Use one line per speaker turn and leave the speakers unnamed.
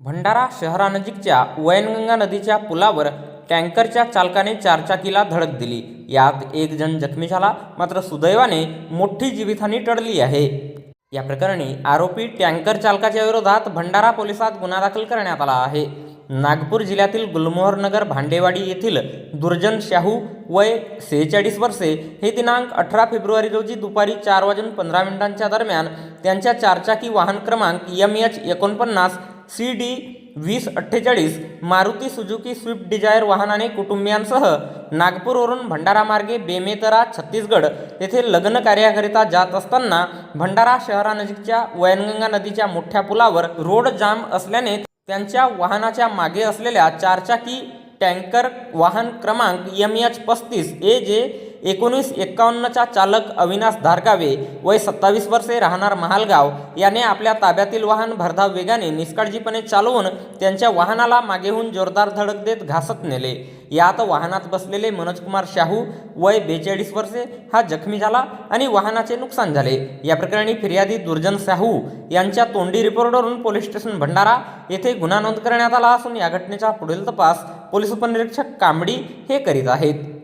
भंडारा शहरानजीकच्या वैनगंगा नदीच्या पुलावर टँकरच्या चालकाने चारचाकीला धडक दिली. यात एक जण जखमी झाला मात्र सुदैवाने मोठी जीवितहानी टळली आहे. या प्रकरणी आरोपी टँकर चालकाच्या विरोधात भंडारा पोलिसात गुन्हा दाखल करण्यात आला आहे. नागपूर जिल्ह्यातील गुलमोहरनगर भांडेवाडी येथील दुर्जन शाहू वय सेहेचाळीस वर्षे हे दिनांक अठरा फेब्रुवारी रोजी दुपारी चार वाजून पंधरा मिनिटांच्या दरम्यान त्यांच्या चारचाकी वाहन क्रमांक एम एच एकोणपन्नास सी डी वीस अठ्ठेचाळीस मारुती सुजुकी स्विफ्ट डिझायर वाहनाने कुटुंबियांसह नागपूरवरून भंडारा मार्गे बेमेतरा छत्तीसगड येथे लग्न कार्याकरिता जात असताना भंडारा शहरानजीकच्या वैनगंगा नदीच्या मोठ्या पुलावर रोड जाम असल्याने त्यांच्या वाहनाच्या मागे असलेल्या चारचाकी टँकर वाहन क्रमांक एम एच पस्तीस ए जे एकोणीस एक्कावन्नचा चालक अविनाश धारकावे वय सत्तावीस वर्षे राहणार महालगाव याने आपल्या ताब्यातील वाहन भरधाव वेगाने निष्काळजीपणे चालवून त्यांच्या वाहनाला मागेहून जोरदार धडक देत घासत नेले. यात वाहनात बसलेले मनोजकुमार शाहू वय बेचाळीस वर्षे हा जखमी झाला आणि वाहनाचे नुकसान झाले. या प्रकरणी फिर्यादी दुर्जन शाहू यांच्या तोंडी रिपोर्टवरून पोलीस स्टेशन भंडारा येथे गुन्हा नोंद करण्यात आला असून या घटनेचा पुढील तपास पोलीस उपनिरीक्षक कांबडी हे करीत आहेत.